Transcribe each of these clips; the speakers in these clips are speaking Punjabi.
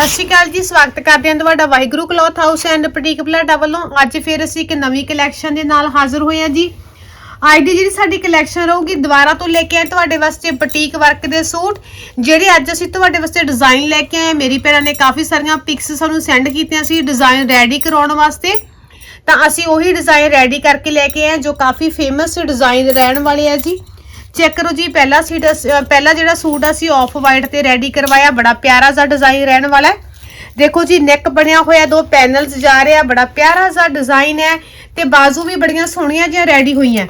ਸਤਿ ਸ਼੍ਰੀ ਅਕਾਲ ਜੀ ਸਵਾਗਤ ਕਰਦੇ ਹਾਂ ਤੁਹਾਡਾ Waheguru cloth house and boutique Balada ਵੱਲੋਂ। ਅੱਜ ਫਿਰ ਅਸੀਂ ਇੱਕ ਨਵੀਂ ਕਲੈਕਸ਼ਨ ਦੇ ਨਾਲ ਹਾਜ਼ਰ ਹੋਏ ਹਾਂ ਜੀ। ਅੱਜ ਦੀ ਜਿਹੜੀ ਸਾਡੀ ਕਲੈਕਸ਼ਨ ਰਹੂਗੀ ਦੁਬਾਰਾ ਤੋਂ ਲੈ ਕੇ ਆਏ ਤੁਹਾਡੇ ਵਾਸਤੇ ਬੁਟੀਕ ਵਰਕ ਦੇ ਸੂਟ ਜਿਹੜੇ ਅੱਜ ਅਸੀਂ ਤੁਹਾਡੇ ਵਾਸਤੇ ਡਿਜ਼ਾਈਨ ਲੈ ਕੇ ਆਏ। ਮੇਰੀ ਭੈਣਾਂ ਨੇ ਕਾਫੀ ਸਾਰੀਆਂ ਪਿਕਸ ਸਾਨੂੰ ਸੈਂਡ ਕੀਤੀਆਂ ਸੀ ਡਿਜ਼ਾਈਨ ਰੈਡੀ ਕਰਾਉਣ ਵਾਸਤੇ। ਤਾਂ ਅਸੀਂ ਉਹੀ ਡਿਜ਼ਾਈਨ ਰੈਡੀ ਕਰਕੇ ਲੈ ਕੇ ਆਏ ਹਾਂ, ਜੋ ਕਾਫੀ ਫੇਮਸ ਡਿਜ਼ਾਈਨ ਰਹਿਣ ਵਾਲੇ ਆ ਜੀ। ਚੈੱਕ ਕਰੋ ਜੀ, ਪਹਿਲਾ ਸੀਟ ਅਸ- ਪਹਿਲਾ ਜਿਹੜਾ ਸੂਟ ਅਸੀਂ ਆਫ ਵਾਈਟ ਤੇ ਰੈਡੀ ਕਰਵਾਇਆ, ਬੜਾ ਪਿਆਰਾ ਜਿਹਾ ਡਿਜ਼ਾਈਨ ਰਹਿਣ ਵਾਲਾ ਹੈ। ਦੇਖੋ ਜੀ ਨੈਕ ਬਣਿਆ ਹੋਇਆ, ਦੋ ਪੈਨਲਸ ਜਾ ਰਿਹਾ ਬੜਾ ਪਿਆਰਾ ਜਿਹਾ ਡਿਜ਼ਾਈਨ ਹੈ ਤੇ ਬਾਜ਼ੂ ਵੀ ਬੜੀਆਂ ਸੋਹਣੀਆਂ ਜਿਹੀਆਂ ਰੈਡੀ ਹੋਈਆਂ।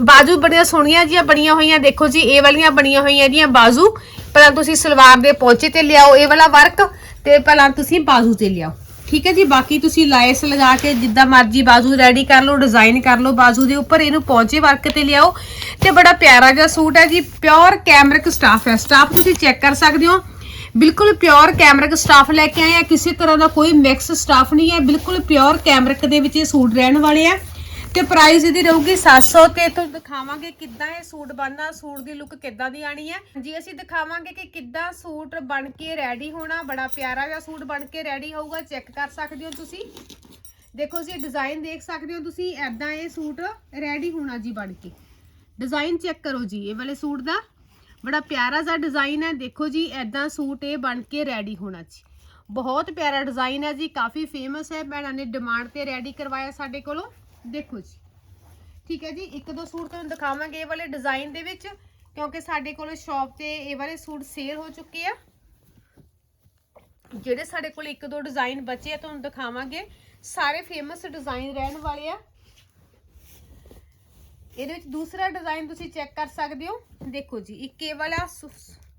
ਬਾਜ਼ੂ ਬੜੀਆਂ ਸੋਹਣੀਆਂ ਜਿਹੀਆਂ ਬਣੀਆਂ ਹੋਈਆਂ, ਦੇਖੋ ਜੀ, ਇਹ ਵਾਲੀਆਂ ਬਣੀਆਂ ਹੋਈਆਂ ਇਹਦੀਆਂ ਬਾਜ਼ੂ। ਪਹਿਲਾਂ ਤੁਸੀਂ ਸਲਵਾਰ ਦੇ ਪੋਚੇ ਤੇ ਲਿਆਓ, ਇਹ ਵਾਲਾ ਵਰਕ ਤੇ ਪਹਿਲਾਂ ਤੁਸੀਂ ਬਾਜ਼ੂ ਤੇ ਲਿਆਓ। ਠੀਕ ਹੈ ਜੀ, ਬਾਕੀ ਤੁਸੀਂ ਲਾਇਸ ਲਗਾ ਕੇ ਜਿੱਦਾਂ ਮਰਜ਼ੀ ਬਾਜ਼ੂ ਰੈਡੀ ਕਰ ਲਓ ਡਿਜ਼ਾਈਨ ਕਰ ਲਓ ਬਾਜ਼ੂ ਦੇ ਉੱਪਰ, ਇਹਨੂੰ ਪੌਂਚੇ ਵਰਕ ਤੇ ਲਿਆਓ। ਤੇ ਬੜਾ ਪਿਆਰਾ ਜਿਹਾ ਸੂਟ ਹੈ ਜੀ ਪਿਓਰ ਕੈਮਰਿਕ ਸਟਾਫ ਹੈ। ਸਟਾਫ ਤੁਸੀਂ ਚੈੱਕ ਕਰ ਸਕਦੇ ਹੋ। ਬਿਲਕੁਲ ਪਿਓਰ ਕੈਮਰਿਕ ਸਟਾਫ ਲੈ ਕੇ ਆਏ ਆ। ਕਿਸੇ ਤਰ੍ਹਾਂ ਦਾ ਕੋਈ ਮਿਕਸ ਸਟਾਫ ਨਹੀਂ ਹੈ। ਬਿਲਕੁਲ ਪਿਓਰ ਕੈਮਰਿਕ ਦੇ ਵਿੱਚ ਇਹ ਸੂਟ ਰਹਿਣ ਵਾਲੇ ਆ। ਤੇ ਪ੍ਰਾਈਸ ਇਹਦੀ ਰਹੂਗੀ 700 ਤੇ ਤੁਹਾਨੂੰ ਦਿਖਾਵਾਂਗੇ ਕਿੱਦਾਂ ਇਹ ਸੂਟ ਬਣਨਾ, ਸੂਟ ਦੀ ਲੁੱਕ ਕਿੱਦਾਂ ਦੀ ਆਣੀ ਹੈ। ਜੀ, ਅਸੀਂ ਦਿਖਾਵਾਂਗੇ ਕਿ ਕਿੱਦਾਂ ਸੂਟ ਬਣ ਕੇ ਰੈਡੀ ਹੋਣਾ, ਬੜਾ ਪਿਆਰਾ ਜਿਹਾ ਸੂਟ ਬਣ ਕੇ ਰੈਡੀ ਹੋਊਗਾ ਚੈੱਕ ਕਰ ਸਕਦੇ ਹੋ ਤੁਸੀਂ। ਦੇਖੋ ਜੀ ਡਿਜ਼ਾਈਨ ਦੇਖ ਸਕਦੇ ਹੋ ਤੁਸੀਂ ਐਦਾਂ ਇਹ ਸੂਟ ਰੈਡੀ ਹੋਣਾ ਜੀ ਬਣ ਕੇ। ਡਿਜ਼ਾਈਨ ਚੈੱਕ ਕਰੋ ਜੀ, ਇਹ ਵਾਲੇ ਸੂਟ ਦਾ। ਬੜਾ ਪਿਆਰਾ ਜਿਹਾ ਡਿਜ਼ਾਈਨ ਹੈ, ਦੇਖੋ ਜੀ ਐਦਾਂ ਸੂਟ ਇਹ ਬਣ ਕੇ ਰੈਡੀ ਹੋਣਾ ਜੀ। ਬਹੁਤ ਪਿਆਰਾ ਡਿਜ਼ਾਈਨ ਹੈ ਜੀ, ਕਾਫੀ ਫੇਮਸ ਹੈ, ਭੈਣਾਂ ਨੇ ਡਿਮਾਂਡ ਤੇ ਰੈਡੀ ਕਰਵਾਇਆ ਸਾਡੇ ਕੋਲੋਂ। ਦੇਖੋ ਜੀ। ਠੀਕ ਹੈ ਜੀ, ਇੱਕ ਦੋ ਸੂਟ ਤੁਹਾਨੂੰ ਦਿਖਾਵਾਂਗੇ ਇਹ ਵਾਲੇ ਡਿਜ਼ਾਈਨ ਦੇ ਵਿੱਚ, ਕਿਉਂਕਿ ਸਾਡੇ ਕੋਲ ਸ਼ਾਪ ਤੇ ਇਹ ਵਾਲੇ ਸੂਟ ਸੇਲ ਹੋ ਚੁੱਕੇ ਆ। ਜਿਹੜੇ ਸਾਡੇ ਕੋਲ ਇੱਕ ਦੋ ਡਿਜ਼ਾਈਨ ਬਚੇ ਆ, ਤੁਹਾਨੂੰ ਦਿਖਾਵਾਂਗੇ। ਸਾਰੇ ਫੇਮਸ ਡਿਜ਼ਾਈਨ ਰਹਿਣ ਵਾਲੇ ਆ। ਇਹਦੇ ਵਿੱਚ ਦੂਸਰਾ ਡਿਜ਼ਾਈਨ ਤੁਸੀਂ ਚੈੱਕ ਕਰ ਸਕਦੇ ਹੋ। ਦੇਖੋ ਜੀ, ਇੱਕ ਇਹ ਵਾਲਾ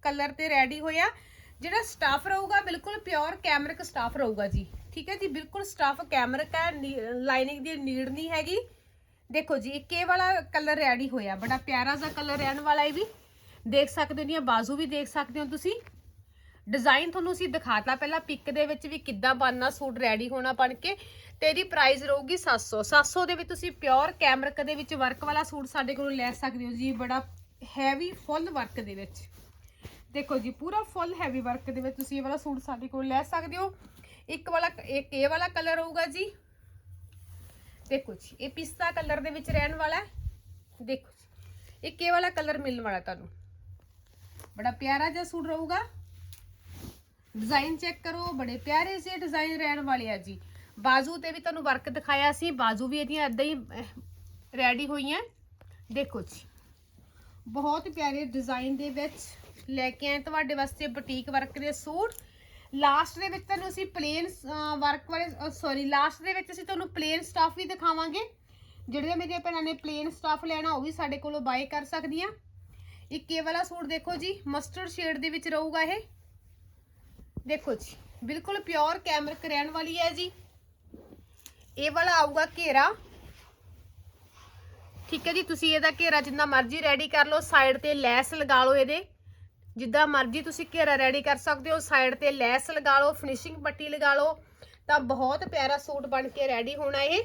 ਕਲਰ ਤੇ ਰੈਡੀ ਹੋਇਆ। ਜਿਹੜਾ ਸਟਾਫ ਰਹੂਗਾ, ਬਿਲਕੁਲ ਪਿਓਰ ਕੈਮਰਿਕ ਸਟਾਫ ਰਹੂਗਾ ਜੀ। ਠੀਕ ਹੈ ਜੀ, ਬਿਲਕੁਲ ਸਟਾਫ ਕੈਮਰਿਕ ਹੈ ਲਾਈਨਿੰਗ ਦੀ ਨੀਡ ਨਹੀਂ ਹੈਗੀ। ਦੇਖੋ ਜੀ, ਇੱਕ ਇਹ ਵਾਲਾ ਕਲਰ ਰੈਡੀ ਹੋਇਆ, ਬੜਾ ਪਿਆਰਾ ਜਿਹਾ ਕਲਰ ਰਹਿਣ ਵਾਲਾ ਇਹ ਵੀ। ਦੇਖ ਸਕਦੇ ਹੋ ਦੀਆਂ ਬਾਜ਼ੂ ਵੀ ਦੇਖ ਸਕਦੇ ਹੋ ਤੁਸੀਂ। ਡਿਜ਼ਾਈਨ ਤੁਹਾਨੂੰ ਅਸੀਂ ਦਿਖਾਤਾ ਪਹਿਲਾਂ ਪਿਕ ਦੇ ਵਿੱਚ ਵੀ ਕਿੱਦਾਂ ਬਣਨਾ, ਸੂਟ ਰੈਡੀ ਹੋਣਾ ਬਣ ਕੇ। ਤੇ ਇਹਦੀ ਪ੍ਰਾਈਸ ਰਹੂਗੀ 700 700 ਦੇ ਵਿੱਚ ਤੁਸੀਂ ਪਿਓਰ ਕੈਮਰਿਕ ਦੇ ਵਿੱਚ ਵਰਕ ਵਾਲਾ ਸੂਟ ਸਾਡੇ ਕੋਲੋਂ ਲੈ ਸਕਦੇ ਹੋ ਜੀ, ਬੜਾ ਹੈਵੀ ਫੁੱਲ ਵਰਕ ਦੇ ਵਿੱਚ। ਦੇਖੋ ਜੀ, ਪੂਰਾ ਫੁੱਲ ਹੈਵੀ ਵਰਕ ਦੇ ਵਿੱਚ ਤੁਸੀਂ ਇਹ ਵਾਲਾ ਸੂਟ ਸਾਡੇ ਕੋਲ ਲੈ ਸਕਦੇ ਹੋ। ਇੱਕ ਵਾਲਾ ਇੱਕ ਇਹ ਵਾਲਾ ਕਲਰ ਹੋਊਗਾ ਜੀ। ਦੇਖੋ ਜੀ, ਇਹ ਪਿਸਤਾ ਕਲਰ ਦੇ ਵਿੱਚ ਰਹਿਣ ਵਾਲਾ ਹੈ। ਦੇਖੋ ਜੀ, ਇੱਕ ਇਹ ਵਾਲਾ ਕਲਰ ਮਿਲਣ ਵਾਲਾ ਤੁਹਾਨੂੰ। ਬੜਾ ਪਿਆਰਾ ਜਿਹਾ ਸੂਟ ਰਹੂਗਾ। ਡਿਜ਼ਾਈਨ ਚੈੱਕ ਕਰੋ, ਬੜੇ ਪਿਆਰੇ ਜਿਹੇ ਡਿਜ਼ਾਈਨ ਰਹਿਣ ਵਾਲੇ ਆ ਜੀ। ਬਾਜ਼ੂ ਤੇ ਵੀ ਤੁਹਾਨੂੰ ਵਰਕ ਦਿਖਾਇਆ ਸੀ, ਬਾਜ਼ੂ ਵੀ ਇਹਦੀਆਂ ਇਦਾਂ ਹੀ ਰੈਡੀ ਹੋਈਆਂ। ਦੇਖੋ ਜੀ, ਬਹੁਤ ਪਿਆਰੇ ਡਿਜ਼ਾਈਨ ਦੇ ਵਿੱਚ ਲੈ ਕੇ ਆਏ ਤੁਹਾਡੇ ਵਾਸਤੇ ਬੁਟੀਕ ਵਰਕ ਦੇ ਸੂਟ। ਲਾਸਟ ਦੇ ਵਿੱਚ ਤੁਹਾਨੂੰ ਅਸੀਂ ਪਲੇਨ ਵਰਕ ਵਾਲੇ ਸੌਰੀ ਲਾਸਟ ਦੇ ਵਿੱਚ ਅਸੀਂ ਤੁਹਾਨੂੰ ਪਲੇਨ ਸਟਾਫ ਵੀ ਦਿਖਾਵਾਂਗੇ। ਜਿਹੜੀਆਂ ਮੇਰੀਆਂ ਭੈਣਾਂ ਨੇ ਪਲੇਨ ਸਟਾਫ ਲੈਣਾ, ਉਹ ਵੀ ਸਾਡੇ ਕੋਲੋਂ ਬਾਏ ਕਰ ਸਕਦੀਆਂ। ਇੱਕ ਇਹ ਵਾਲਾ ਸੂਟ ਦੇਖੋ ਜੀ ਮਸਟਰਡ ਸ਼ੇਡ ਦੇ ਵਿੱਚ ਰਹੂਗਾ ਇਹ। ਦੇਖੋ ਜੀ, ਬਿਲਕੁਲ ਪਿਓਰ ਕੈਮਰਿਕ ਰਹਿਣ ਵਾਲੀ ਹੈ ਜੀ। ਇਹ ਵਾਲਾ ਆਊਗਾ ਘੇਰਾ। ਠੀਕ ਹੈ ਜੀ, ਤੁਸੀਂ ਇਹਦਾ ਘੇਰਾ ਜਿੰਨਾ ਮਰਜ਼ੀ ਰੈਡੀ ਕਰ ਲਓ ਸਾਈਡ ਤੇ ਲੈਸ ਲਗਾ ਲਓ ਇਹਦੇ। ਜਿੱਦਾਂ ਮਰਜ਼ੀ ਤੁਸੀਂ ਘੇਰਾ ਰੈਡੀ ਕਰ ਸਕਦੇ ਹੋ ਸਾਈਡ ਤੇ ਲੈਸ ਲਗਾ ਲਓ ਫਿਨਿਸ਼ਿੰਗ ਪੱਟੀ ਲਗਾ ਲਓ, ਤਾਂ ਬਹੁਤ ਪਿਆਰਾ ਸੂਟ ਬਣ ਕੇ ਰੈਡੀ ਹੋਣਾ ਇਹ।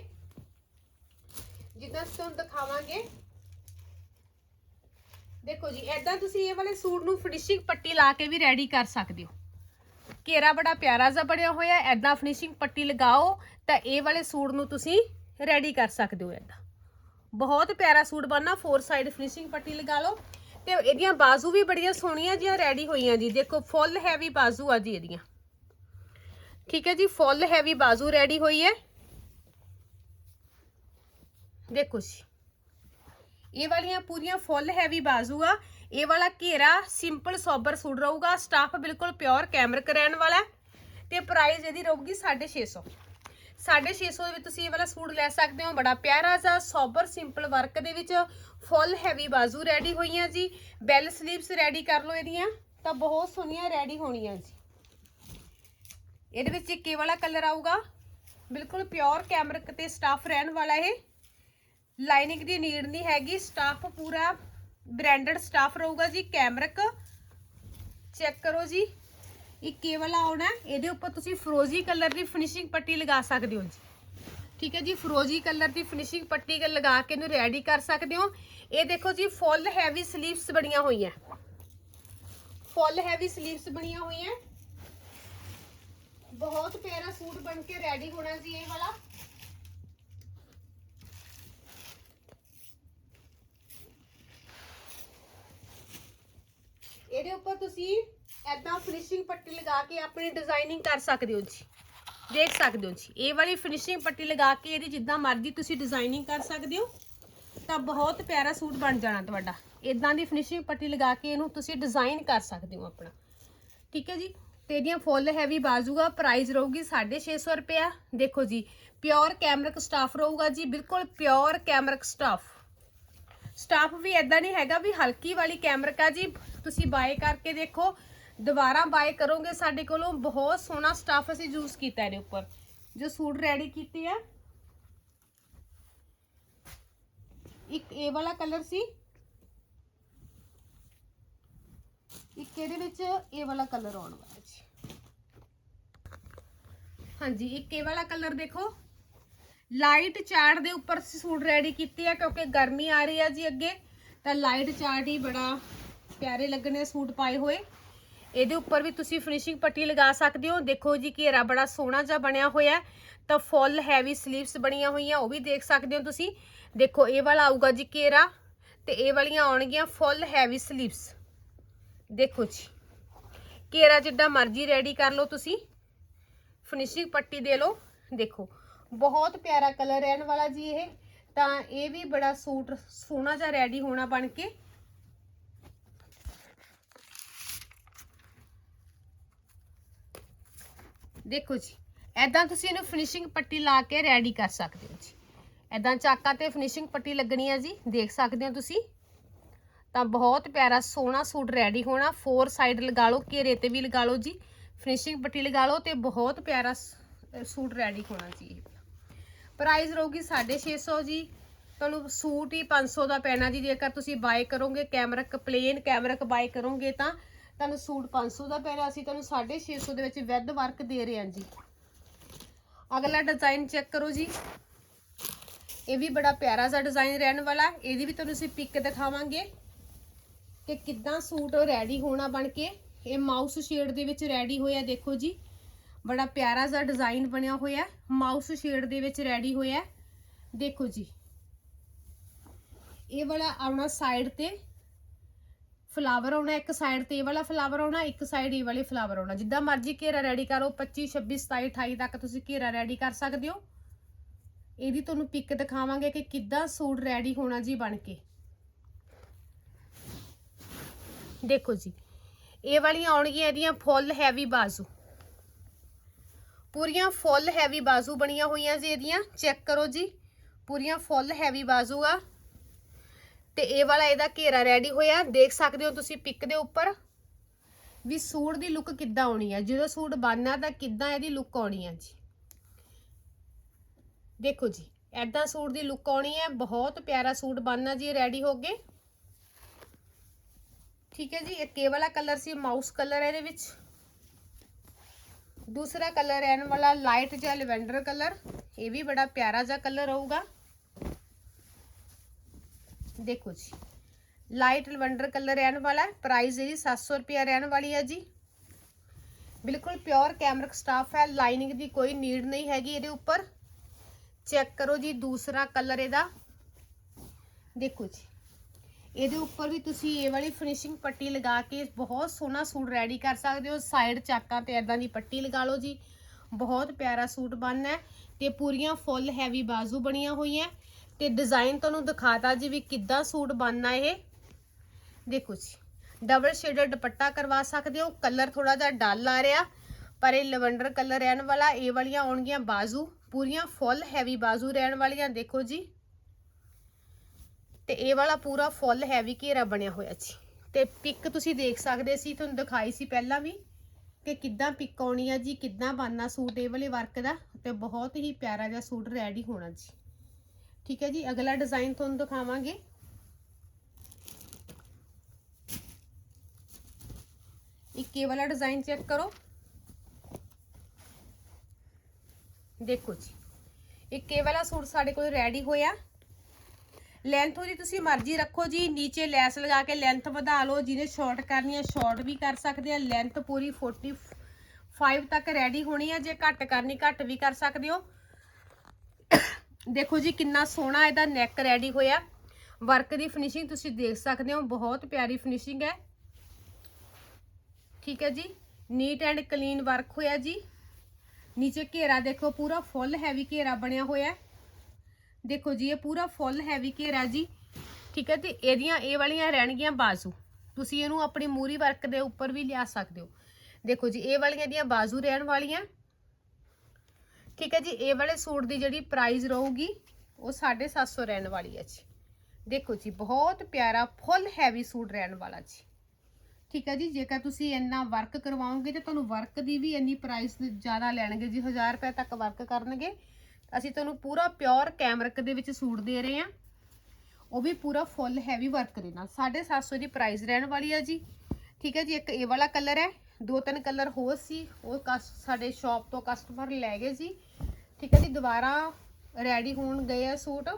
ਜਿੱਦਾਂ ਤੁਹਾਨੂੰ ਦਿਖਾਵਾਂਗੇ। ਦੇਖੋ ਜੀ ਐਦਾਂ ਤੁਸੀਂ ਇਹ ਵਾਲੇ ਸੂਟ ਨੂੰ ਫਿਨਿਸ਼ਿੰਗ ਪੱਟੀ ਲਾ ਕੇ ਵੀ ਰੈਡੀ ਕਰ ਸਕਦੇ ਹੋ। ਘੇਰਾ ਬੜਾ ਪਿਆਰਾ ਜਿਹਾ ਬਣਿਆ ਹੋਇਆ ਐਦਾਂ ਫਿਨਿਸ਼ਿੰਗ ਪੱਟੀ ਲਗਾਓ, ਤਾਂ ਇਹ ਵਾਲੇ ਸੂਟ ਨੂੰ ਤੁਸੀਂ ਰੈਡੀ ਕਰ ਸਕਦੇ ਹੋ ਐਦਾਂ ਬਹੁਤ ਪਿਆਰਾ ਸੂਟ ਬਣਨਾ ਫੋਰ ਸਾਈਡ ਫਿਨਿਸ਼ਿੰਗ ਪੱਟੀ ਲਗਾ ਲਓ। ਤੇ ਇਹਦੀਆਂ ਬਾਜ਼ੂ ਵੀ ਬੜੀਆਂ ਸੋਹਣੀਆਂ ਜਿਹੀਆਂ ਰੈਡੀ ਹੋਈਆਂ ਜੀ। ਦੇਖੋ, ਫੁੱਲ ਹੈਵੀ ਬਾਜ਼ੂ ਆ ਜੀ ਇਹਦੀਆਂ। ਠੀਕ ਹੈ ਜੀ, ਫੁੱਲ ਹੈਵੀ ਬਾਜ਼ੂ ਰੈਡੀ ਹੋਈ ਹੈ। ਦੇਖੋ ਜੀ। ਇਹ ਵਾਲੀਆਂ ਪੂਰੀਆਂ ਫੁੱਲ ਹੈਵੀ ਬਾਜ਼ੂ ਆ। ਇਹ ਵਾਲਾ ਘੇਰਾ ਸਿੰਪਲ ਸੋਬਰ ਸੂਟ ਰਹੂਗਾ। ਸਟਾਫ ਬਿਲਕੁਲ ਪਿਓਰ ਕੈਮਰਕ ਰਹਿਣ ਵਾਲਾ ਹੈ। ਤੇ ਪ੍ਰਾਈਸ ਇਹਦੀ ਰਹੂਗੀ 650 650 ਦੇ ਵਿੱਚ ਤੁਸੀਂ ਇਹ ਵਾਲਾ ਸੂਟ ਲੈ ਸਕਦੇ ਹੋ। ਬੜਾ ਪਿਆਰਾ ਜਿਹਾ, ਸੋਬਰ, ਸਿੰਪਲ ਵਰਕ ਦੇ ਵਿੱਚ ਫੁੱਲ ਹੈਵੀ ਬਾਜ਼ੂ ਰੈਡੀ ਹੋਈਆਂ ਜੀ। ਬੈਲ ਸਲੀਵਸ ਰੈਡੀ ਕਰ ਲਓ ਇਹਦੀਆਂ। ਤਾਂ ਬਹੁਤ ਸੋਹਣੀਆਂ ਰੈਡੀ ਹੋਣੀਆਂ ਜੀ। ਇਹਦੇ ਵਿੱਚ ਇੱਕ ਇਹ ਵਾਲਾ ਕਲਰ ਆਊਗਾ। ਬਿਲਕੁਲ ਪਿਓਰ ਕੈਮਰਿਕ ਤੇ ਸਟਾਫ ਰਹਿਣ ਵਾਲਾ ਇਹ। ਲਾਈਨਿੰਗ ਦੀ ਨੀਡ ਨਹੀਂ ਹੈਗੀ। ਸਟਾਫ ਪੂਰਾ ਬ੍ਰਾਂਡਡ ਸਟਾਫ ਰਹੂਗਾ ਜੀ। ਕੈਮਰਿਕ। ਚੈੱਕ ਕਰੋ ਜੀ। ਇਹ ਵਾਲਾ ਆਉਣਾ ਇਹਦੇ ਉੱਪਰ ਤੁਸੀਂ ਫਰੋਜ਼ੀ ਕਲਰ ਦੀ ਫਿਨਿਸ਼ਿੰਗ ਪੱਟੀ ਲਗਾ ਸਕਦੇ ਹੋ ਜੀ। ਠੀਕ ਹੈ ਜੀ, ਫਰੋਜ਼ੀ ਕਲਰ ਦੀ ਫਿਨਿਸ਼ਿੰਗ ਪੱਟੀ ਲਗਾ ਕੇ ਇਹਨੂੰ ਰੈਡੀ ਕਰ ਸਕਦੇ ਹੋ। ਇਹ ਦੇਖੋ ਜੀ ਫੁੱਲ ਹੈਵੀ ਸਲੀਵਸ ਬਣੀਆਂ ਹੋਈਆਂ। ਫੁੱਲ ਹੈਵੀ ਸਲੀਵਸ ਬਣੀਆਂ ਹੋਈਆਂ। ਬਹੁਤ ਪਿਆਰਾ ਸੂਟ ਬਣ ਕੇ ਰੈਡੀ ਹੋਣਾ ਜੀ ਇਹ ਵਾਲਾ। ਇਹਦੇ ਉੱਪਰ ਤੁਸੀਂ ਐਦਾਂ ਫਿਨਿਸ਼ਿੰਗ ਪੱਟੀ ਲਗਾ ਕੇ ਆਪਣੀ ਡਿਜ਼ਾਈਨਿੰਗ ਕਰ ਸਕਦੇ ਹੋ ਜੀ। ਦੇਖ ਸਕਦੇ ਹੋ ਜੀ। ਇਹ ਵਾਲੀ ਫਿਨਿਸ਼ਿੰਗ ਪੱਟੀ ਲਗਾ ਕੇ ਇਹਦੀ ਜਿੱਦਾਂ ਮਰਜ਼ੀ ਤੁਸੀਂ ਡਿਜ਼ਾਈਨਿੰਗ ਕਰ ਸਕਦੇ ਹੋ। ਤਾਂ ਬਹੁਤ ਪਿਆਰਾ ਸੂਟ ਬਣ ਜਾਣਾ ਤੁਹਾਡਾ। ਇਦਾਂ ਦੀ ਫਿਨਿਸ਼ਿੰਗ ਪੱਟੀ ਲਗਾ ਕੇ ਇਹਨੂੰ ਤੁਸੀਂ ਡਿਜ਼ਾਈਨ ਕਰ ਸਕਦੇ ਹੋ ਆਪਣਾ। ਠੀਕ ਹੈ ਜੀ? ਤੇ ਇਹਦੀਆਂ ਫੁੱਲ ਹੈਵੀ ਬਾਜ਼ੂਗਾ ਪ੍ਰਾਈਸ ਰਹੂਗੀ 650 ਰੁਪਿਆ ਦੇਖੋ ਜੀ ਪਿਓਰ ਕੈਮਰਕ ਸਟਾਫ ਰਹੂਗਾ ਜੀ, ਬਿਲਕੁਲ ਪਿਓਰ ਕੈਮਰਕ ਸਟਾਫ ਸਟਾਫ ਵੀ ਐਦਾਂ ਨਹੀਂ ਹੈਗਾ ਵੀ ਹਲਕੀ ਵਾਲੀ ਕੈਮਰਕ ਆ ਜੀ, ਤੁਸੀਂ ਬਾਏ ਕਰਕੇ ਦੇਖੋ। ਦੁਬਾਰਾ ਬਾਏ ਕਰੋਗੇ, ਸਾਡੇ ਕੋਲੋਂ ਬਹੁਤ ਸੋਹਣਾ ਸਟਾਫ ਅਸੀਂ ਯੂਜ਼ ਕੀਤਾ ਇਹਦੇ ਉੱਪਰ। ਜੋ ਸੂਟ ਰੈਡੀ ਕੀਤੇ ਆ। ਇੱਕ ਇਹ ਵਾਲਾ ਕਲਰ ਸੀ। ਇੱਕ ਇਹਦੇ ਵਿੱਚ ਇਹ ਵਾਲਾ ਕਲਰ ਆਉਣ ਵਾਲਾ ਜੀ। ਹਾਂਜੀ, ਇੱਕ ਇਹ ਵਾਲਾ ਕਲਰ ਦੇਖੋ। ਲਾਈਟ ਚਾਰਟ ਦੇ ਉੱਪਰ ਸੂਟ ਰੈਡੀ ਕੀਤੇ ਆ, ਕਿਉਂਕਿ ਗਰਮੀ ਆ ਰਹੀ ਆ ਜੀ ਅੱਗੇ। ਤਾਂ ਲਾਈਟ ਚਾਰਟ ਹੀ ਬੜਾ ਪਿਆਰੇ ਲੱਗਣੇ ਸੂਟ ਪਾਏ ਹੋਏ। ਇਹਦੇ ਉੱਪਰ ਵੀ ਤੁਸੀਂ ਫਿਨਿਸ਼ਿੰਗ ਪੱਟੀ ਲਗਾ ਸਕਦੇ ਹੋ। ਦੇਖੋ ਜੀ ਘੇਰਾ ਬੜਾ ਸੋਹਣਾ ਜਿਹਾ ਬਣਿਆ ਹੋਇਆ ਹੈ। ਤਾਂ ਫੁੱਲ ਹੈਵੀ ਸਲੀਵਸ ਬਣੀਆਂ ਹੋਈਆਂ, ਉਹ ਵੀ ਦੇਖ ਸਕਦੇ ਹੋ ਤੁਸੀਂ। ਦੇਖੋ, ਇਹ ਵਾਲਾ ਆਊਗਾ ਜੀ ਘੇਰਾ ਤੇ ਇਹ ਵਾਲੀਆਂ ਆਉਣਗੀਆਂ ਫੁੱਲ ਹੈਵੀ ਸਲੀਵਸ ਦੇਖੋ ਜੀ, ਘੇਰਾ ਜਿੱਦਾਂ ਮਰਜ਼ੀ ਰੈਡੀ ਕਰ ਲਓ ਤੁਸੀਂ। ਫਿਨਿਸ਼ਿੰਗ ਪੱਟੀ ਦੇ ਲਓ। ਦੇਖੋ, ਬਹੁਤ ਪਿਆਰਾ ਕਲਰ ਰਹਿਣ ਵਾਲਾ ਜੀ ਇਹ। ਤਾਂ ਇਹ ਵੀ ਬੜਾ ਸੂਟ, ਸੋਹਣਾ ਜਿਹਾ ਰੈਡੀ ਹੋਣਾ ਬਣ ਕੇ। ਦੇਖੋ ਜੀ ਐਦਾਂ ਤੁਸੀਂ ਇਹਨੂੰ ਫਿਨਿਸ਼ਿੰਗ ਪੱਟੀ ਲਾ ਕੇ ਰੈਡੀ ਕਰ ਸਕਦੇ ਹੋ ਜੀ। ਐਦਾਂ ਚਾਕਾਂ ਤੇ ਫਿਨਿਸ਼ਿੰਗ ਪੱਟੀ ਲੱਗਣੀ ਹੈ ਜੀ, ਦੇਖ ਸਕਦੇ ਹੋ ਤੁਸੀਂ। ਤਾਂ ਬਹੁਤ ਪਿਆਰਾ ਸੋਹਣਾ ਸੂਟ ਰੈਡੀ ਹੋਣਾ ਫੋਰ ਸਾਈਡ ਲਗਾ ਲਓ, ਘੇਰੇ ਤੇ ਵੀ ਲਗਾ ਲਓ ਜੀ। ਫਿਨਿਸ਼ਿੰਗ ਪੱਟੀ ਲਗਾ ਲਓ ਤੇ ਬਹੁਤ ਪਿਆਰਾ ਸੂਟ ਰੈਡੀ ਹੋਣਾ ਜੀ ਇਹ। ਪ੍ਰਾਈਸ ਰਹੂਗੀ 650 ਜੀ। ਤੁਹਾਨੂੰ ਸੂਟ ਹੀ 500 ਦਾ ਪੈਣਾ ਜੀ। ਜੇਕਰ ਤੁਸੀਂ ਬਾਏ ਕਰੋਗੇ ਕੈਮਰਕ ਪਲੇਨ ਕੈਮਰਕ ਬਾਏ ਕਰੋਗੇ ਤਾਂ ਤੁਹਾਨੂੰ ਸੂਟ 500 ਦਾ ਪੈਣਾ ਅਸੀਂ ਤੁਹਾਨੂੰ 650 ਦੇ ਵਿੱਚ ਵਿਦ ਵਰਕ ਦੇ ਰਹੇ ਹਾਂ ਜੀ। ਅਗਲਾ ਡਿਜ਼ਾਈਨ ਚੈੱਕ ਕਰੋ ਜੀ। ਇਹ ਵੀ ਬੜਾ ਪਿਆਰਾ ਜਿਹਾ ਡਿਜ਼ਾਈਨ ਰਹਿਣ ਵਾਲਾ ਇਹਦੀ ਵੀ ਤੁਹਾਨੂੰ ਅਸੀਂ ਪਿਕ ਦਿਖਾਵਾਂਗੇ ਕਿ ਕਿੱਦਾਂ ਸੂਟ ਰੈਡੀ ਹੋਣਾ ਬਣ ਕੇ। ਇਹ ਮਾਊਸ ਸ਼ੇਡ ਦੇ ਵਿੱਚ ਰੈਡੀ ਹੋਇਆ, ਦੇਖੋ ਜੀ। ਬੜਾ ਪਿਆਰਾ ਜਿਹਾ ਡਿਜ਼ਾਈਨ ਬਣਿਆ ਹੋਇਆ ਮਾਊਸ ਸ਼ੇਡ ਦੇ ਵਿੱਚ ਰੈਡੀ ਹੋਇਆ ਦੇਖੋ ਜੀ। ਇਹ ਵਾਲਾ ਆਉਣਾ ਸਾਈਡ ਤੇ। ਫਲਾਵਰ ਆਉਣਾ ਇੱਕ ਸਾਈਡ ਤੇ ਇਹ ਵਾਲਾ ਫਲਾਵਰ ਆਉਣਾ, ਇੱਕ ਸਾਈਡ ਇਹ ਵਾਲੇ ਫਲਾਵਰ ਆਉਣਾ। ਜਿੱਦਾਂ ਮਰਜ਼ੀ ਘੇਰਾ ਰੈਡੀ ਕਰੋ 25 26 27 28 ਤੱਕ ਤੁਸੀਂ ਘੇਰਾ ਰੈਡੀ ਕਰ ਸਕਦੇ ਹੋ। ਇਹਦੀ ਤੁਹਾਨੂੰ ਪਿਕ ਦਿਖਾਵਾਂਗੇ ਕਿ ਕਿੱਦਾਂ ਸੂਟ ਰੈਡੀ ਹੋਣਾ ਜੀ ਬਣ ਕੇ। ਦੇਖੋ ਜੀ, ਇਹ ਵਾਲੀਆਂ ਆਉਣਗੀਆਂ ਇਹਦੀਆਂ ਫੁੱਲ ਹੈਵੀ ਬਾਜ਼ੂ। ਪੂਰੀਆਂ ਫੁੱਲ ਹੈਵੀ ਬਾਜ਼ੂ ਬਣੀਆਂ ਹੋਈਆਂ ਜੀ ਇਹਦੀਆਂ। ਚੈੱਕ ਕਰੋ ਜੀ, ਪੂਰੀਆਂ ਫੁੱਲ ਹੈਵੀ ਬਾਜ਼ੂ ਆ। ਤੇ ਇਹ ਵਾਲਾ ਇਹਦਾ ਘੇਰਾ ਰੈਡੀ ਹੋਇਆ। ਦੇਖ ਸਕਦੇ ਹੋ ਤੁਸੀਂ ਪਿਕ ਦੇ ਉੱਪਰ ਵੀ ਸੂਟ ਦੀ ਲੁੱਕ ਕਿੱਦਾਂ ਆਉਣੀ ਹੈ ਜਦੋਂ ਸੂਟ ਬਣਨਾ ਤਾਂ ਕਿੱਦਾਂ ਇਹਦੀ ਲੁੱਕ ਆਉਣੀ ਹੈ ਜੀ। ਦੇਖੋ ਜੀ ਐਦਾਂ ਸੂਟ ਦੀ ਲੁੱਕ ਆਉਣੀ ਹੈ ਬਹੁਤ ਪਿਆਰਾ ਸੂਟ ਬਣਨਾ ਜੀ ਰੈਡੀ ਹੋ ਗਏ ਠੀਕ ਹੈ ਜੀ ਇੱਕ ਇਹ ਵਾਲਾ ਕਲਰ ਸੀ ਮਾਊਸ ਕਲਰ ਇਹਦੇ ਵਿੱਚ। ਦੂਸਰਾ ਕਲਰ ਐਨ ਵਾਲਾ ਲਾਈਟ ਜਿਹਾ ਲਵੈਂਡਰ ਕਲਰ ਇਹ ਵੀ ਬੜਾ ਪਿਆਰਾ ਜਿਹਾ ਕਲਰ ਹੋਊਗਾ। ਦੇਖੋ ਜੀ। ਲਾਈਟ ਲਵੈਂਡਰ ਕਲਰ ਰਹਿਣ ਵਾਲਾ ਹੈ। ਪ੍ਰਾਈਸ ਇਹਦੀ 700 ਰੁਪਿਆ ਰਹਿਣ ਵਾਲੀ ਹੈ ਜੀ। ਬਿਲਕੁਲ ਪਿਓਰ ਕੈਮਰਿਕ ਸਟਾਫ ਹੈ। ਲਾਈਨਿੰਗ ਦੀ ਕੋਈ ਨੀਡ ਨਹੀਂ ਹੈਗੀ ਇਹਦੇ ਉੱਪਰ। ਚੈੱਕ ਕਰੋ ਜੀ ਦੂਸਰਾ ਕਲਰ ਇਹਦਾ। ਦੇਖੋ ਜੀ। ਇਹਦੇ ਉੱਪਰ ਵੀ ਤੁਸੀਂ ਇਹ ਵਾਲੀ ਫਿਨਿਸ਼ਿੰਗ ਪੱਟੀ ਲਗਾ ਕੇ ਬਹੁਤ ਸੋਹਣਾ ਸੂਟ ਰੈਡੀ ਕਰ ਸਕਦੇ ਹੋ। ਸਾਈਡ ਚਾਕਾਂ ਤੇ ਐਦਾਂ ਦੀ ਪੱਟੀ ਲਗਾ ਲਓ ਜੀ। ਬਹੁਤ ਪਿਆਰਾ ਸੂਟ ਬਣਨਾ ਹੈ ਤੇ ਪੂਰੀਆਂ ਫੁੱਲ ਹੈਵੀ ਬਾਜ਼ੂ ਬਣੀਆਂ ਹੋਈਆਂ। ਤੇ ਡਿਜ਼ਾਈਨ ਤੁਹਾਨੂੰ ਦਿਖਾਤਾ ਜੀ ਵੀ ਕਿੱਦਾਂ ਸੂਟ ਬਣਨਾ ਇਹ। ਦੇਖੋ ਜੀ ਡਬਲ ਸ਼ੇਡਡ ਦੁਪੱਟਾ ਕਰਵਾ ਸਕਦੇ ਹੋ ਕਲਰ ਥੋੜਾ ਜਿਹਾ ਡਲ ਆ ਰਿਹਾ, ਪਰ ਇਹ ਲਵੈਂਡਰ ਕਲਰ ਰਹਿਣ ਵਾਲਾ, ਇਹ ਵਾਲੀਆਂ ਆਉਣਗੀਆਂ ਬਾਜ਼ੂ, ਪੂਰੀਆਂ ਫੁੱਲ ਹੈਵੀ ਬਾਜ਼ੂ ਰਹਿਣ ਵਾਲੀਆਂ, ਦੇਖੋ ਜੀ। ਤੇ ਇਹ ਵਾਲਾ ਪੂਰਾ ਫੁੱਲ ਹੈਵੀ ਘੇਰਾ ਬਣਿਆ ਹੋਇਆ ਜੀ। ਤੇ ਪਿਕ ਤੁਸੀਂ ਦੇਖ ਸਕਦੇ ਸੀ, ਤੁਹਾਨੂੰ ਦਿਖਾਈ ਸੀ ਪਹਿਲਾਂ ਵੀ, ਕਿ ਕਿੱਦਾਂ ਪਿਕ ਆਉਣੀ ਆ ਜੀ, ਕਿੱਦਾਂ ਬਣਨਾ ਸੂਟ, ਇਹ ਵਾਲੇ ਵਰਕ ਦਾ, ਤੇ ਬਹੁਤ ਹੀ ਪਿਆਰਾ ਜਿਹਾ ਸੂਟ ਰੈਡੀ ਹੋਣਾ ਜੀ। ਠੀਕ ਹੈ ਜੀ, ਅਗਲਾ ਡਿਜ਼ਾਈਨ ਤੁਹਾਨੂੰ ਦਿਖਾਵਾਂਗੇ। ਇੱਕ ਵਾਲਾ ਡਿਜ਼ਾਈਨ ਚੈੱਕ ਕਰੋ। ਦੇਖੋ ਜੀ, ਇੱਕ ਵਾਲਾ ਸੂਟ ਸਾਡੇ ਕੋਲ ਰੈਡੀ ਹੋਇਆ। ਲੈਂਥ ਉਹਦੀ ਤੁਸੀਂ ਮਰਜ਼ੀ ਰੱਖੋ ਜੀ, ਨੀਚੇ ਲੈਸ ਲਗਾ ਕੇ ਲੈਂਥ ਵਧਾ ਲਓ, ਜਿਹਨੇ ਸ਼ਾਰਟ ਕਰਨੀ ਹੈ ਸ਼ਾਰਟ ਵੀ ਕਰ ਸਕਦੇ ਆ। ਲੈਂਥ ਪੂਰੀ 45 ਤੱਕ ਰੈਡੀ ਹੋਣੀ ਹੈ, ਜੇ ਘੱਟ ਕਰਨੀ, ਘੱਟ ਵੀ ਕਰ ਸਕਦੇ ਹੋ। ਦੇਖੋ ਜੀ ਕਿੰਨਾ ਸੋਹਣਾ ਇਹਦਾ ਨੈਕ ਰੈਡੀ ਹੋਇਆ। ਵਰਕ ਦੀ ਫਿਨਿਸ਼ਿੰਗ ਤੁਸੀਂ ਦੇਖ ਸਕਦੇ ਹੋ, ਬਹੁਤ ਪਿਆਰੀ ਫਿਨਿਸ਼ਿੰਗ ਹੈ। ਠੀਕ ਹੈ ਜੀ ਨੀਟ ਐਂਡ ਕਲੀਨ ਵਰਕ ਹੋਇਆ ਜੀ। ਨੀਚੇ ਘੇਰਾ ਦੇਖੋ, ਪੂਰਾ ਫੁੱਲ ਹੈਵੀ ਘੇਰਾ ਬਣਿਆ ਹੋਇਆ ਦੇਖੋ ਜੀ, ਇਹ ਪੂਰਾ ਫੁੱਲ ਹੈਵੀ ਘੇਰਾ ਜੀ। ਠੀਕ ਹੈ ਤੇ ਇਹਦੀਆਂ ਇਹ ਵਾਲੀਆਂ ਰਹਿਣਗੀਆਂ ਬਾਜ਼ੂ। ਤੁਸੀਂ ਇਹਨੂੰ ਆਪਣੀ ਮੂਰੀ ਵਰਕ ਦੇ ਉੱਪਰ ਵੀ ਲਿਆ ਸਕਦੇ ਹੋ। ਦੇਖੋ ਜੀ, ਇਹ ਵਾਲੀਆਂ ਦੀਆਂ ਬਾਜ਼ੂ ਰਹਿਣ ਵਾਲੀਆਂ। ਠੀਕ ਹੈ ਜੀ, ਇਹ ਵਾਲੇ ਸੂਟ ਦੀ ਜਿਹੜੀ ਪ੍ਰਾਈਸ ਰਹੂਗੀ, ਉਹ 750 ਰਹਿਣ ਵਾਲੀ ਹੈ ਜੀ। ਦੇਖੋ ਜੀ, ਬਹੁਤ ਪਿਆਰਾ ਫੁੱਲ ਹੈਵੀ ਸੂਟ ਰਹਿਣ ਵਾਲਾ ਜੀ। ਠੀਕ ਹੈ ਜੀ, ਜੇਕਰ ਤੁਸੀਂ ਇੰਨਾ ਵਰਕ ਕਰਵਾਓਗੇ ਤੇ ਤੁਹਾਨੂੰ ਵਰਕ ਦੀ ਵੀ ਇੰਨੀ ਪ੍ਰਾਈਸ ਜ਼ਿਆਦਾ ਲੈਣਗੇ ਜੀ 1000 ਰੁਪਏ ਤੱਕ ਵਰਕ ਕਰਨਗੇ। ਅਸੀਂ ਤੁਹਾਨੂੰ ਪੂਰਾ ਪਿਓਰ ਕੈਮਰਕ ਦੇ ਵਿੱਚ ਸੂਟ ਦੇ ਰਹੇ ਹਾਂ। ਉਹ ਵੀ ਪੂਰਾ ਫੁੱਲ ਹੈਵੀ ਵਰਕ ਦੇ ਨਾਲ 750 ਦੀ ਪ੍ਰਾਈਸ ਰਹਿਣ ਵਾਲੀ ਹੈ ਜੀ। ਠੀਕ ਹੈ ਜੀ, ਇੱਕ ਇਹ ਵਾਲਾ ਕਲਰ ਹੈ, ਦੋ ਤਿੰਨ ਕਲਰ ਹੋਰ ਸੀ, ਉਹ ਕਸ- ਸਾਡੇ ਸ਼ਾਪ ਤੋਂ ਕਸਟਮਰ ਲੈ ਗਏ ਜੀ। ਠੀਕ ਹੈ ਜੀ, ਦੁਬਾਰਾ ਰੈਡੀ ਹੋਣ ਗਏ ਆ ਸੂਟ।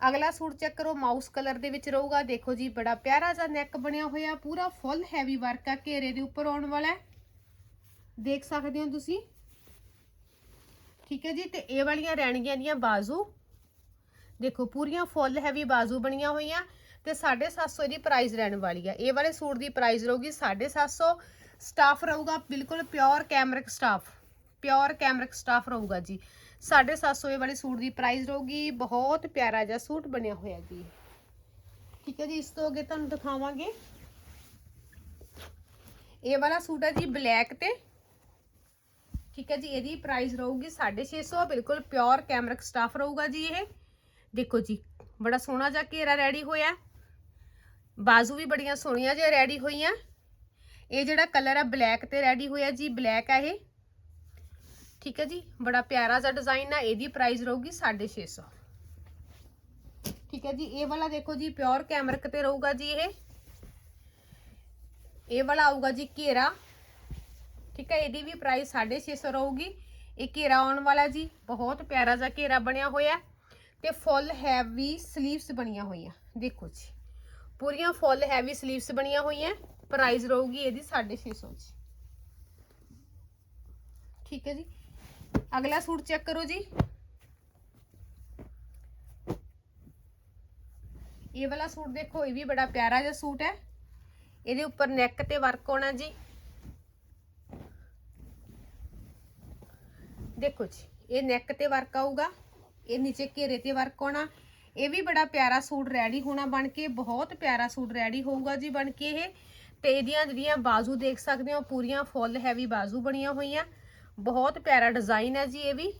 ਅਗਲਾ ਸੂਟ ਚੈੱਕ ਕਰੋ ਮਾਊਸ ਕਲਰ ਦੇ ਵਿੱਚ ਰਹੂਗਾ। ਦੇਖੋ ਜੀ, ਬੜਾ ਪਿਆਰਾ ਜਿਹਾ ਨੈਕ ਬਣਿਆ ਹੋਇਆ, ਪੂਰਾ ਫੁੱਲ ਹੈਵੀ ਵਰਕ ਆ, ਘੇਰੇ ਦੇ ਉੱਪਰ ਆਉਣ ਵਾਲਾ ਦੇਖ ਸਕਦੇ ਹੋ ਤੁਸੀਂ? ਠੀਕ ਹੈ ਜੀ, ਤੇ ਇਹ ਵਾਲੀਆਂ ਰਹਿਣਗੀਆਂ ਦੀਆਂ ਬਾਜ਼ੂ। ਦੇਖੋ, ਪੂਰੀਆਂ ਫੁੱਲ ਹੈਵੀ ਬਾਜ਼ੂ ਬਣੀਆਂ ਹੋਈਆਂ ਤੇ 750 ਦੀ ਪ੍ਰਾਈਸ ਰਹਿਣ ਵਾਲੀ ਆ। ਇਹ ਵਾਲੇ ਸੂਟ ਦੀ ਪ੍ਰਾਈਸ ਰਹੂਗੀ 750 ਸਟਾਫ ਰਹੂਗਾ ਬਿਲਕੁਲ pure cambric stuff pure cambric stuff ਰਹੂਗਾ ਜੀ। 750 ਇਹ ਵਾਲੇ ਸੂਟ ਦੀ ਪ੍ਰਾਈਸ ਰਹੂਗੀ। ਬਹੁਤ ਪਿਆਰਾ ਜਿਹਾ ਸੂਟ ਬਣਿਆ ਹੋਇਆ ਜੀ। ਠੀਕ ਹੈ ਜੀ, ਇਸ ਤੋਂ ਅੱਗੇ ਤੁਹਾਨੂੰ ਦਿਖਾਵਾਂਗੇ। ਇਹ ਵਾਲਾ ਸੂਟ ਹੈ ਜੀ ਬਲੈਕ ਤੇ। ਠੀਕ ਹੈ ਜੀ, ਇਹਦੀ ਪ੍ਰਾਈਸ ਰਹੂਗੀ 650 ਬਿਲਕੁਲ ਪਿਓਰ ਕੈਮਰਕ ਸਟਾਫ ਰਹੂਗਾ ਜੀ ਇਹ। ਦੇਖੋ ਜੀ, ਬੜਾ ਸੋਹਣਾ ਜਿਹਾ ਘੇਰਾ ਰੈਡੀ ਹੋਇਆ। ਬਾਜ਼ੂ ਵੀ ਬੜੀਆਂ ਸੋਹਣੀਆਂ ਜਿਹਾ ਰੈਡੀ ਹੋਈਆਂ। ਇਹ ਜਿਹੜਾ ਕਲਰ ਆ ਬਲੈਕ ਤੇ ਰੈਡੀ ਹੋਇਆ ਜੀ ਬਲੈਕ ਆ ਇਹ। ਠੀਕ ਹੈ ਜੀ? ਬੜਾ ਪਿਆਰਾ ਜਿਹਾ ਡਿਜ਼ਾਈਨ ਆ ਇਹਦੀ ਪ੍ਰਾਈਸ ਰਹੂਗੀ 650 ਠੀਕ ਹੈ ਜੀ? ਇਹ ਵਾਲਾ ਦੇਖੋ ਜੀ ਪਿਓਰ ਕੈਮਰਕ ਤੇ ਰਹੂਗਾ ਜੀ ਇਹ। ਇਹ ਵਾਲਾ ਆਊਗਾ ਜੀ ਘੇਰਾ। ਠੀਕ ਹੈ, ਇਹਦੀ ਵੀ ਪ੍ਰਾਈਸ 650 ਰਹੂਗੀ। ਇਹ ਘੇਰਾ ਆਉਣ ਵਾਲਾ ਜੀ, ਬਹੁਤ ਪਿਆਰਾ ਜਿਹਾ ਘੇਰਾ ਬਣਿਆ ਹੋਇਆ ਤੇ ਫੁੱਲ ਹੈਵੀ 슬ੀਵਸ ਬਣੀਆਂ ਹੋਈਆਂ। ਦੇਖੋ ਜੀ, ਪੂਰੀਆਂ ਫੁੱਲ ਹੈਵੀ 슬ੀਵਸ ਬਣੀਆਂ ਹੋਈਆਂ ਪ੍ਰਾਈਸ ਰਹੂਗੀ ਇਹਦੀ 650 ਜੀ। ਠੀਕ ਹੈ ਜੀ? ਅਗਲਾ ਸੂਟ ਚੈੱਕ ਕਰੋ ਜੀ। ਇਹ ਵਾਲਾ ਸੂਟ ਦੇਖੋ, ਇਹ ਵੀ ਬੜਾ ਪਿਆਰਾ ਜਿਹਾ ਸੂਟ ਹੈ। ਇਹਦੇ ਉੱਪਰ ਨੈਕ ਤੇ ਵਰਕ ਹੋਣਾ ਜੀ। ਦੇਖੋ ਜੀ, ਇਹ ਨੈਕ ਤੇ ਵਰਕ ਆਊਗਾ, ਇਹ ਨੀਚੇ ਘੇਰੇ ਤੇ ਵਰਕ ਹੋਣਾ ਇਹ ਵੀ ਬੜਾ ਪਿਆਰਾ ਸੂਟ ਰੈਡੀ ਹੋਣਾ ਬਣ ਕੇ, ਬਹੁਤ ਪਿਆਰਾ ਸੂਟ ਰੈਡੀ ਹੋਊਗਾ ਜੀ ਬਣ ਕੇ ਇਹ। ਤੇ ਇਹਦੀਆਂ ਜਿਹੜੀਆਂ ਬਾਜ਼ੂ ਦੇਖ ਸਕਦੇ ਹੋ, ਪੂਰੀਆਂ ਫੁੱਲ ਹੈਵੀ ਬਾਜ਼ੂ ਬਣੀਆਂ ਹੋਈਆਂ। ਬਹੁਤ ਪਿਆਰਾ ਡਿਜ਼ਾਈਨ ਹੈ ਜੀ ਇਹ ਵੀ।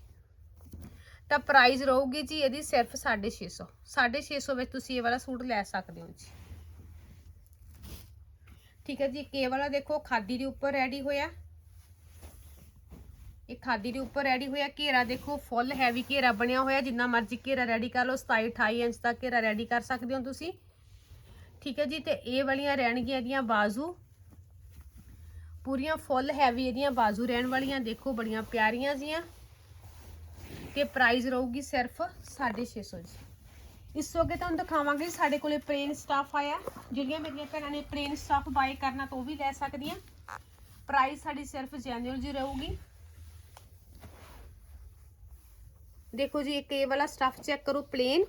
ਤਾਂ ਪ੍ਰਾਈਸ ਰਹੂਗੀ ਜੀ ਇਹਦੀ ਸਿਰਫ 650 650 ਵਿੱਚ ਤੁਸੀਂ ਇਹ ਵਾਲਾ ਸੂਟ ਲੈ ਸਕਦੇ ਹੋ ਜੀ। ਠੀਕ ਹੈ ਜੀ ਕੇ ਵਾਲਾ ਦੇਖੋ, ਖਾਦੀ ਦੇ ਉੱਪਰ ਰੈਡੀ ਹੋਇਆ। ਇਹ ਖਾਦੀ ਦੇ ਉੱਪਰ ਰੈਡੀ ਹੋਇਆ। ਘੇਰਾ ਦੇਖੋ ਫੁੱਲ ਹੈਵੀ ਘੇਰਾ ਬਣਿਆ ਹੋਇਆ। ਜਿੰਨਾ ਮਰਜ਼ੀ ਘੇਰਾ ਰੈਡੀ ਕਰ ਲਓ 27 28 ਇੰਚ ਤੱਕ ਘੇਰਾ ਰੈਡੀ ਕਰ ਸਕਦੇ ਹੋ ਤੁਸੀਂ। ਠੀਕ ਹੈ ਜੀ, ਤੇ ਇਹ ਵਾਲੀਆਂ ਰਹਿਣਗੀਆਂ ਇਹਦੀਆਂ ਬਾਜ਼ੂ। ਪੂਰੀਆਂ ਫੁੱਲ ਹੈਵੀ ਇਹਦੀਆਂ ਬਾਜ਼ੂ ਰਹਿਣ ਵਾਲੀਆਂ, ਦੇਖੋ ਬੜੀਆਂ ਪਿਆਰੀਆਂ ਜੀਆਂ। ਤੇ ਪ੍ਰਾਈਸ ਰਹੂਗੀ ਸਿਰਫ 650 ਜੀ। ਇਸ ਤੋਂ ਅੱਗੇ ਤੁਹਾਨੂੰ ਦਿਖਾਵਾਂਗੇ ਸਾਡੇ ਕੋਲੇ ਪਲੇਨ ਸਟਾਫ ਆਇਆ। ਜਿਹੜੀਆਂ ਮੇਰੀਆਂ ਭੈਣਾਂ ਨੇ ਪਲੇਨ ਸਟਾਫ ਬਾਈ ਕਰਨਾ ਤਾਂ ਉਹ ਵੀ ਲੈ ਸਕਦੀਆਂ। ਪ੍ਰਾਈਸ ਸਾਡੀ ਸਿਰਫ ਜੈਨੂਅਲ ਜੀ ਰਹੂਗੀ। ਦੇਖੋ ਜੀ, ਇੱਕ ਇਹ ਵਾਲਾ ਸਟਫ ਚੈੱਕ ਕਰੋ ਪਲੇਨ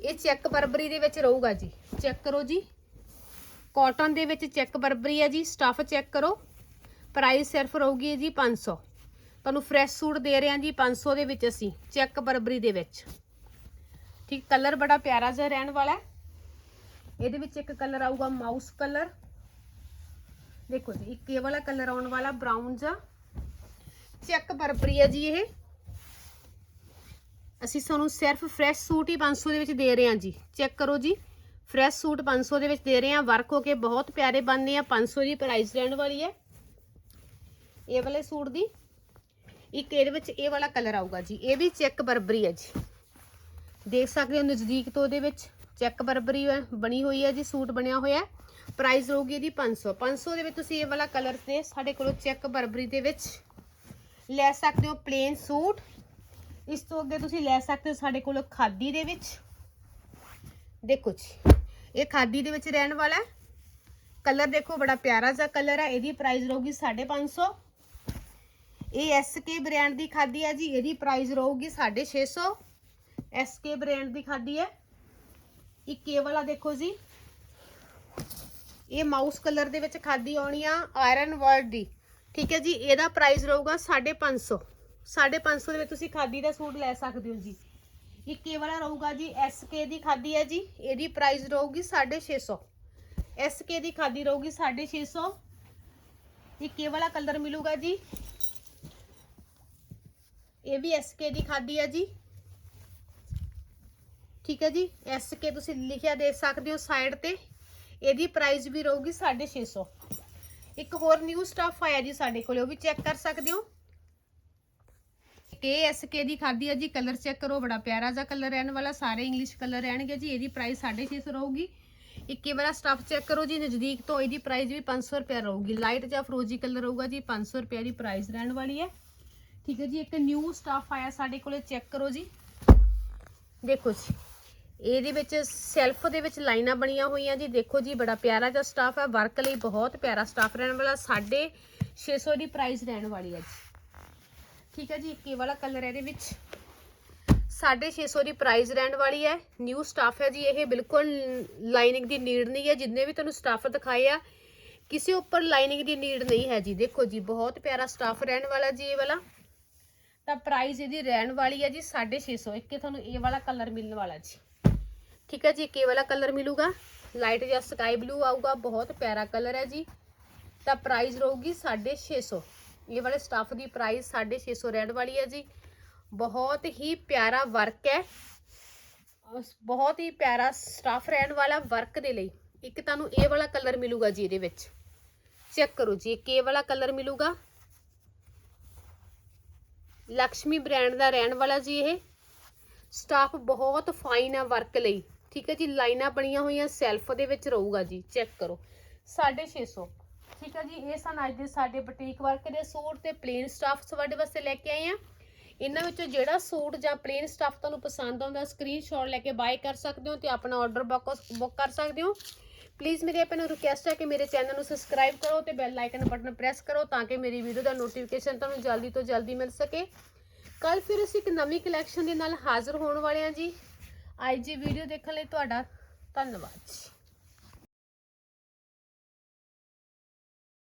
ਇਹ ਚੈੱਕ ਬਰਬਰੀ ਦੇ ਵਿੱਚ ਰਹੂਗਾ ਜੀ। ਚੈੱਕ ਕਰੋ ਜੀ। ਕਾਟਨ ਦੇ ਵਿੱਚ ਚੈੱਕ ਬਰਬਰੀ ਹੈ ਜੀ ਸਟਫ ਚੈੱਕ ਕਰੋ। ਪ੍ਰਾਈਸ ਸਿਰਫ ਰਹੂਗੀ ਜੀ 500 ਤੁਹਾਨੂੰ ਫਰੈਸ਼ ਸੂਟ ਦੇ ਰਹੇ ਹਾਂ ਜੀ 500 ਦੇ ਵਿੱਚ ਅਸੀਂ ਚੈੱਕ ਬਰਬਰੀ ਦੇ ਵਿੱਚ। ਠੀਕ ਕਲਰ ਬੜਾ ਪਿਆਰਾ ਜਿਹਾ ਰਹਿਣ ਵਾਲਾ ਇਹਦੇ ਵਿੱਚ ਇੱਕ ਕਲਰ ਆਊਗਾ ਮਾਊਸ ਕਲਰ ਦੇਖੋ ਜੀ, ਇੱਕ ਇਹ ਵਾਲਾ ਕਲਰ ਆਉਣ ਵਾਲਾ ਬਰਾਊਨ ਜਿਹਾ। ਚੈੱਕ ਬਰਬਰੀ ਹੈ ਜੀ ਇਹ। ਅਸੀਂ ਤੁਹਾਨੂੰ ਸਿਰਫ ਫਰੈਸ਼ ਸੂਟ ਹੀ 500 ਦੇ ਵਿੱਚ ਦੇ ਰਹੇ ਹਾਂ ਜੀ। ਚੈੱਕ ਕਰੋ ਜੀ। ਫਰੈਸ਼ ਸੂਟ 500 ਦੇ ਵਿੱਚ ਦੇ ਰਹੇ ਹਾਂ। ਵਰਕ ਹੋ ਕੇ ਬਹੁਤ ਪਿਆਰੇ ਬਣਨੇ ਆ। 500 ਦੀ ਪ੍ਰਾਈਸ ਰਹਿਣ ਵਾਲੀ ਹੈ। ਇਹ ਵਾਲੇ ਸੂਟ ਦੀ। ਇੱਕ ਇਹਦੇ ਵਿੱਚ ਇਹ ਵਾਲਾ ਕਲਰ ਆਊਗਾ ਜੀ। ਇਹ ਵੀ ਚੈੱਕ ਬਰਬਰੀ ਹੈ ਜੀ। ਦੇਖ ਸਕਦੇ ਹੋ ਨਜ਼ਦੀਕ ਤੋਂ ਉਹਦੇ ਵਿੱਚ ਚੈੱਕ ਬਰਬਰੀ ਬਣੀ ਹੋਈ ਹੈ ਜੀ, ਸੂਟ ਬਣਿਆ ਹੋਇਆ ਹੈ। ਪ੍ਰਾਈਸ ਰਹੂਗੀ ਇਹਦੀ 500 500 ਦੇ ਵਿੱਚ ਤੁਸੀਂ ਇਹ ਵਾਲਾ ਕਲਰ ਤੇ ਸਾਡੇ ਕੋਲੋਂ ਚੈੱਕ ਬਰਬਰੀ ਦੇ ਵਿੱਚ ਲੈ ਸਕਦੇ ਹੋ ਪਲੇਨ ਸੂਟ। ਇਸ ਤੋਂ ਅੱਗੇ ਤੁਸੀਂ ਲੈ ਸਕਦੇ ਹੋ ਸਾਡੇ ਕੋਲ ਖਾਦੀ ਦੇ ਵਿੱਚ। ਦੇਖੋ ਜੀ, ਇਹ ਖਾਦੀ ਦੇ ਵਿੱਚ ਰਹਿਣ ਵਾਲਾ ਹੈ। ਕਲਰ ਦੇਖੋ, ਬੜਾ ਪਿਆਰਾ ਜਿਹਾ ਕਲਰ ਹੈ। ਇਹਦੀ ਪ੍ਰਾਈਸ ਰਹੂਗੀ 550 ਇਹ ਐਸਕੇ ਬ੍ਰਾਂਡ ਦੀ ਖਾਦੀ ਹੈ ਜੀ। ਇਹਦੀ ਪ੍ਰਾਈਸ ਰਹੂਗੀ 650 ਐਸਕੇ ਬ੍ਰਾਂਡ ਦੀ ਖਾਦੀ ਹੈ। ਇਹ ਇਹ ਵਾਲਾ ਦੇਖੋ ਜੀ। ਇਹ ਮਾਊਸ ਕਲਰ ਦੇ ਵਿੱਚ ਖਾਦੀ ਆਉਣੀ ਆ ਆਇਰਨ ਵਰਡ ਦੀ। ਠੀਕ ਹੈ ਜੀ, ਇਹਦਾ ਪ੍ਰਾਈਸ ਰਹੂਗਾ 550 550 ਦੇ ਵਿੱਚ ਤੁਸੀਂ ਖਾਦੀ ਦਾ ਸੂਟ ਲੈ ਸਕਦੇ ਹੋ ਜੀ। ਇਹ ਵਾਲਾ ਰਹੂਗਾ ਜੀ SK ਦੀ ਖਾਦੀ ਹੈ ਜੀ, ਇਹਦੀ ਪ੍ਰਾਈਸ ਰਹੂਗੀ 650 SK ਦੀ ਖਾਦੀ ਰਹੂਗੀ 650 ਇੱਕ ਇਹ ਵਾਲਾ ਕਲਰ ਮਿਲੂਗਾ ਜੀ। ਇਹ ਵੀ SK ਦੀ ਖਾਦੀ ਹੈ ਜੀ। ਠੀਕ ਹੈ ਜੀ SK ਤੁਸੀਂ ਲਿਖਿਆ ਦੇਖ ਸਕਦੇ ਹੋ ਸਾਈਡ ਤੇ। ਇਹਦੀ ਪ੍ਰਾਈਸ ਵੀ ਰਹੂਗੀ 650 ਇੱਕ ਹੋਰ ਨਿਊ ਸਟਾਫ ਆਇਆ ਜੀ ਸਾਡੇ ਕੋਲੇ, ਉਹ ਵੀ ਚੈੱਕ ਕਰ ਸਕਦੇ ਹੋ। ਕੇ ਐਸਕੇ ਦੀ ਖਾਦੀ ਹੈ ਜੀ ਕਲਰ ਚੈੱਕ ਕਰੋ, ਬੜਾ ਪਿਆਰਾ ਜਿਹਾ ਕਲਰ ਰਹਿਣ ਵਾਲਾ, ਸਾਰੇ ਇੰਗਲਿਸ਼ ਕਲਰ ਰਹਿਣਗੇ ਜੀ, ਇਹਦੀ ਪ੍ਰਾਈਸ 650 ਰਹੂਗੀ। ਇੱਕੇ ਵਾਲਾ ਸਟਾਫ ਚੈੱਕ ਕਰੋ ਜੀ, ਨਜ਼ਦੀਕ ਤੋਂ ਇਹਦੀ ਪ੍ਰਾਈਸ ਵੀ 500 ਰੁਪਏ ਰਹੂਗੀ। ਲਾਈਟ ਜਾਂ ਫਰੋਜੀ ਕਲਰ ਹੋਊਗਾ ਜੀ 500 ਰੁਪਏ ਦੀ ਪ੍ਰਾਈਸ ਰਹਿਣ ਵਾਲੀ ਹੈ। ਠੀਕ ਹੈ ਜੀ, ਇੱਕ ਨਿਊ ਸਟਾਫ ਆਇਆ ਸਾਡੇ ਕੋਲੇ ਚੈੱਕ ਕਰੋ ਜੀ। ਦੇਖੋ ਜੀ, ਇਹਦੇ ਵਿੱਚ ਸੈਲਫ ਦੇ ਵਿੱਚ ਲਾਈਨਾਂ ਬਣੀਆਂ ਹੋਈਆਂ ਜੀ। ਦੇਖੋ ਜੀ, ਬੜਾ ਪਿਆਰਾ ਜਿਹਾ ਸਟਾਫ ਹੈ ਵਰਕ ਲਈ ਬਹੁਤ ਪਿਆਰਾ ਸਟਾਫ ਰਹਿਣ ਵਾਲਾ 650 ਦੀ ਪ੍ਰਾਈਸ ਰਹਿਣ ਵਾਲੀ ਹੈ ਜੀ। ਠੀਕ ਹੈ ਜੀ, ਇੱਕ ਇਹ ਵਾਲਾ ਕਲਰ ਹੈ ਇਹਦੇ ਵਿੱਚ। 650 ਦੀ ਪ੍ਰਾਈਸ ਰਹਿਣ ਵਾਲੀ ਹੈ। ਨਿਊ ਸਟਾਫ ਹੈ ਜੀ ਇਹ, ਬਿਲਕੁਲ ਲਾਈਨਿੰਗ ਦੀ ਨੀਡ ਨਹੀਂ ਹੈ। ਜਿੰਨੇ ਵੀ ਤੁਹਾਨੂੰ ਸਟਾਫ ਦਿਖਾਏ ਆ, ਕਿਸੇ ਉੱਪਰ ਲਾਈਨਿੰਗ ਦੀ ਨੀਡ ਨਹੀਂ ਹੈ ਜੀ। ਦੇਖੋ ਜੀ, ਬਹੁਤ ਪਿਆਰਾ ਸਟਾਫ ਰਹਿਣ ਵਾਲਾ ਜੀ ਇਹ ਵਾਲਾ। ਤਾਂ ਪ੍ਰਾਈਸ ਇਹਦੀ ਰਹਿਣ ਵਾਲੀ ਹੈ ਜੀ 650 ਇੱਕ ਤੁਹਾਨੂੰ ਇਹ ਵਾਲਾ ਕਲਰ ਮਿਲਣ ਵਾਲਾ ਜੀ। ਠੀਕ ਹੈ ਜੀ, ਇੱਕ ਇਹ ਵਾਲਾ ਕਲਰ ਮਿਲੂਗਾ। ਲਾਈਟ ਜਾਂ ਸਕਾਈ ਬਲੂ ਆਊਗਾ। ਬਹੁਤ ਪਿਆਰਾ ਕਲਰ ਹੈ ਜੀ। ਤਾਂ ਪ੍ਰਾਈਸ ਰਹੂਗੀ 650 ਇਹ ਵਾਲੇ ਸਟਾਫ ਦੀ ਪ੍ਰਾਈਸ 650 ਰਹਿਣ ਵਾਲੀ ਹੈ ਜੀ। ਬਹੁਤ ਹੀ ਪਿਆਰਾ ਵਰਕ ਹੈ। ਬਹੁਤ ਹੀ ਪਿਆਰਾ ਸਟਾਫ ਰਹਿਣ ਵਾਲਾ ਵਰਕ ਦੇ ਲਈ। ਇੱਕ ਤੁਹਾਨੂੰ ਇਹ ਵਾਲਾ ਕਲਰ ਮਿਲੂਗਾ ਜੀ ਇਹਦੇ ਵਿੱਚ। ਚੈੱਕ ਕਰੋ ਜੀ, ਇੱਕ ਇਹ ਵਾਲਾ ਕਲਰ ਮਿਲੂਗਾ। ਲక్ష్ਮੀ ਬ੍ਰਾਂਡ ਦਾ ਰਹਿਣ ਵਾਲਾ ਜੀ ਇਹ। ਸਟਾਫ ਬਹੁਤ ਫਾਈਨ ਹੈ ਵਰਕ ਲਈ। ਠੀਕ ਹੈ ਜੀ, ਲਾਈਨਾਂ ਬਣੀਆਂ ਹੋਈਆਂ ਸੈਲਫ ਦੇ ਵਿੱਚ ਰਹੂਗਾ ਜੀ। ਚੈੱਕ ਕਰੋ। 650 ਠੀਕ ਹੈ ਜੀ, ਇਹ ਸਨ ਅੱਜ ਦੇ ਸਾਡੇ ਬੁਟੀਕ ਵਰਕ ਦੇ ਸੂਟ ਤੇ ਪਲੇਨ ਸਟਾਫ ਤੁਹਾਡੇ ਵਾਸਤੇ ਲੈ ਕੇ ਆਏ ਆ। ਇਹਨਾਂ ਵਿੱਚੋਂ ਜਿਹੜਾ ਸੂਟ ਜਾਂ ਪਲੇਨ ਸਟਾਫ ਤੁਹਾਨੂੰ ਪਸੰਦ ਆਉਂਦਾ ਸਕਰੀਨਸ਼ਾਟ ਲੈ ਕੇ ਬਾਏ ਕਰ ਸਕਦੇ ਹੋ ਤੇ ਆਪਣਾ ਆਰਡਰ ਬੁੱਕ ਕਰ ਸਕਦੇ ਹੋ। ਪਲੀਜ਼ ਮੇਰੀ ਆਪਾਂ ਨੂੰ ਰਿਕੁਐਸਟ ਹੈ ਕਿ ਮੇਰੇ ਚੈਨਲ ਨੂੰ ਸਬਸਕ੍ਰਾਈਬ ਕਰੋ ਤੇ ਬੈਲ ਆਈਕਨ ਬਟਨ ਪ੍ਰੈਸ ਕਰੋ ਤਾਂ ਕਿ ਮੇਰੀ ਵੀਡੀਓ ਦਾ ਨੋਟੀਫਿਕੇਸ਼ਨ ਤੁਹਾਨੂੰ ਜਲਦੀ ਤੋਂ ਜਲਦੀ ਮਿਲ ਸਕੇ। ਕੱਲ ਫਿਰ ਅਸੀਂ ਇੱਕ ਨਵੀਂ ਕਲੈਕਸ਼ਨ ਦੇ ਨਾਲ ਹਾਜ਼ਰ ਹੋਣ ਵਾਲੇ ਹਾਂ ਜੀ। ਅੱਜ ਦੀ ਵੀਡੀਓ ਦੇਖਣ ਲਈ ਤੁਹਾਡਾ ਧੰਨਵਾਦ ਜੀ।